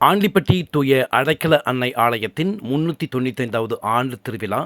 ஆண்டிப்பட்டி தூய அடைக்கல அன்னை ஆலயத்தின் முன்னூற்றி தொண்ணூத்தைந்தாவது ஆண்டு திருவிழா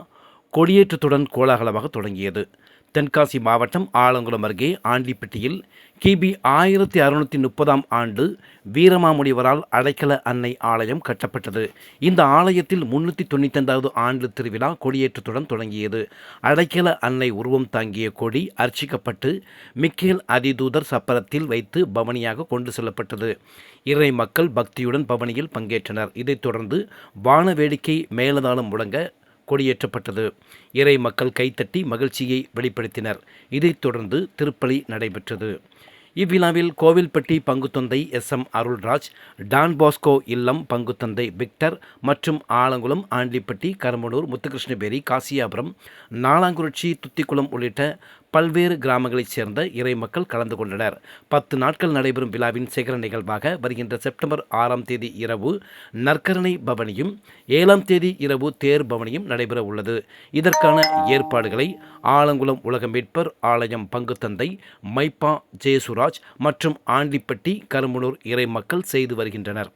கொடியேற்றத்துடன் கோலாகலமாக தொடங்கியது. தென்காசி மாவட்டம் ஆலங்குளம் அருகே ஆண்டிப்பட்டியில் கிபி ஆயிரத்தி அறுநூற்றி முப்பதாம் ஆண்டு வீரமாமுனிவரால் அடைக்கல அன்னை ஆலயம் கட்டப்பட்டது. இந்த ஆலயத்தில் முன்னூற்றி தொண்ணூத்தைந்தாவது ஆண்டு திருவிழா கொடியேற்றத்துடன் தொடங்கியது. அடைக்கல அன்னை உருவம் தாங்கிய கொடி அர்ச்சிக்கப்பட்டு மிக்கேல் அதிதூதர் சப்பரத்தில் வைத்து பவனியாக கொண்டு செல்லப்பட்டது. இறை மக்கள் பக்தியுடன் பவனியில் பங்கேற்றனர். இதைத் தொடர்ந்து வான வேடிக்கை மேலதாளம் முழங்க கொடியேற்றப்பட்டது. இறை மக்கள் கைத்தட்டி மகிழ்ச்சியை வெளிப்படுத்தினர். இதைத் தொடர்ந்து திருப்பலி நடைபெற்றது. இவ்விழாவில் Kovilpatti பங்குத்தந்தை S M Arulraj Don Bosco இல்லம் பங்குத்தந்தை விக்டர் மற்றும் ஆலங்குளம் ஆண்டிப்பட்டி கரம்பனூர் முத்துகிருஷ்ணபேரி காசியாபுரம் நாலாங்குறிச்சி துத்திக்குளம் உள்ளிட்ட பல்வேறு கிராமங்களைச் சேர்ந்த இறை மக்கள் கலந்து கொண்டனர். பத்து நாட்கள் நடைபெறும் விழாவின் சேகர நிகழ்வாக வருகின்ற செப்டம்பர் ஆறாம் தேதி இரவு நற்கரணை பவனியும் ஏழாம் தேதி இரவு தேர் பவனியும் நடைபெற உள்ளது. இதற்கான ஏற்பாடுகளை ஆலங்குளம் உலக மீட்பர் ஆலயம் பங்குத்தந்தை மைப்பா செல்வராஜ் மற்றும் ஆண்டிப்பட்டி கரும்பனூர் இறை மக்கள் செய்து வருகின்றனர்